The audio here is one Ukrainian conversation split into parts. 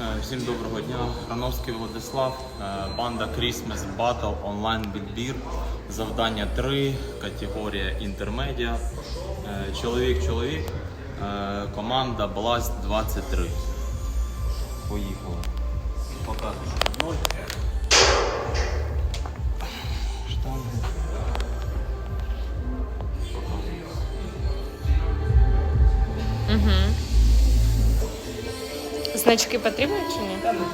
Е, Всім доброго дня. Рановський Владислав, е, банда Christmas Battle онлайн відбір. Завдання 3, категорія інтермедіа. Чоловік-чоловік, е, команда Blast 23. Поїхали. Показуєш. Значки потрібні чи ні? Не надо.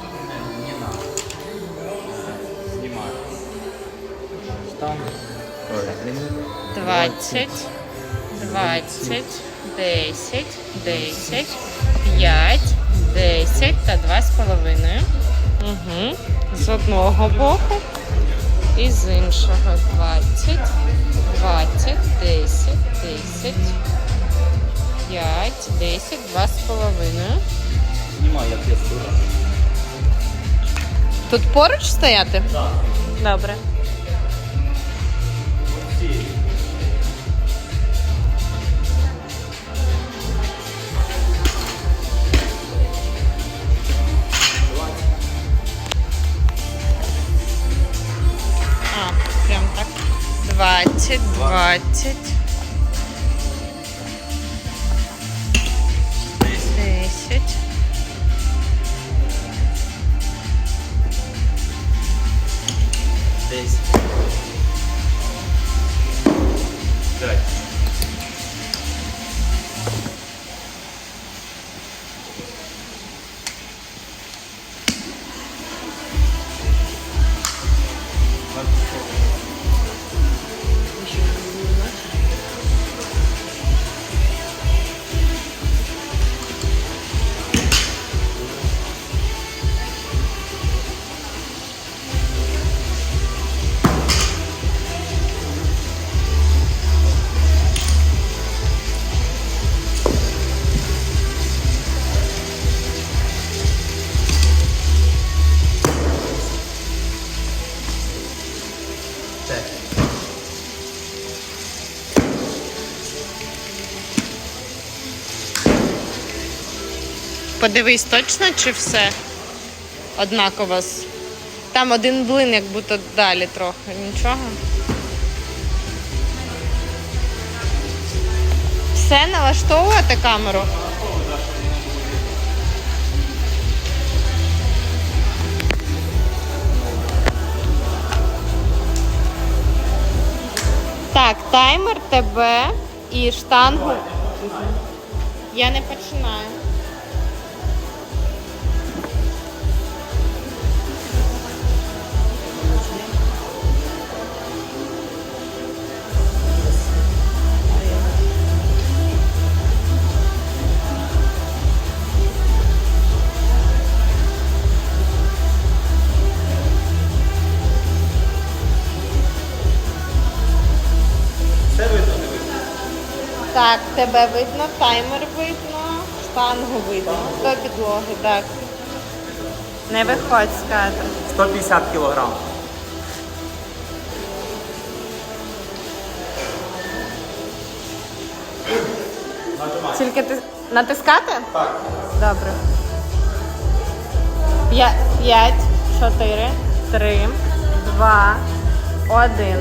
Знімаю. Штанги. 20, 20, 10, 10, 5, 10 та 2,5. Угу. З одного боку і з іншого 20, 20, 10, 10, 5, 10, 2,5. Знімаю, як я скоро. Тут поруч стояти? Так. Добре. А, прям так. 20, 20. Десять. Подивись точно, чи все однаково. Там один блин, як будто далі трохи. Нічого. Все налаштовувати камеру. Так, таймер тебе і штангу. Я не починаю. Так, тебе видно, таймер видно, штангу видно. До підлоги, так. Не виходь з кадру. 150 кілограм. Тільки ти натискати? Так. Добре. П'я- П'ять, чотири, три, два, один.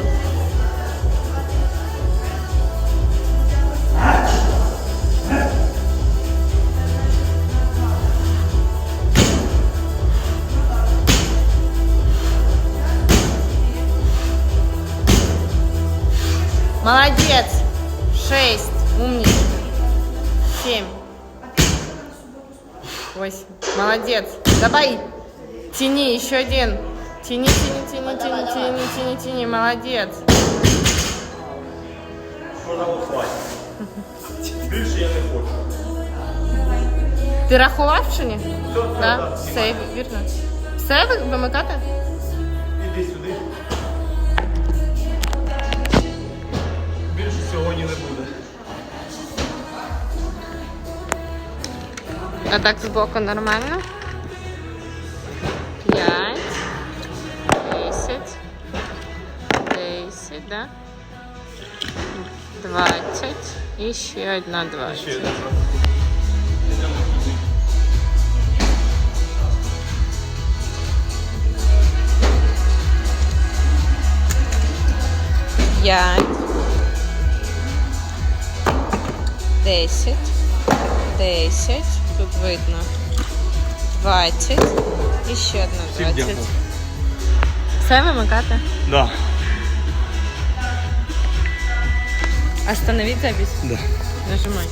Молодец. Шесть. Умничка. Семь. Восемь. Молодец. Давай. Тяни, еще один. Тяни, тяни, тяни, тяни, тяни, тяни, тяни. Молодец. Можна хватить. Більше я не хочу. Ти рахував чи ні? Все, все, Да? так. Все вірно. Все ви- вимикати? А так збоку нормально. 5, 10, 10, да? 20 і ще одна 20. П'ять, десять, десять тут видно 20 і ще одна 20. дякую. Все вимикати? Да. Остановіть запись. Да. Нажимай.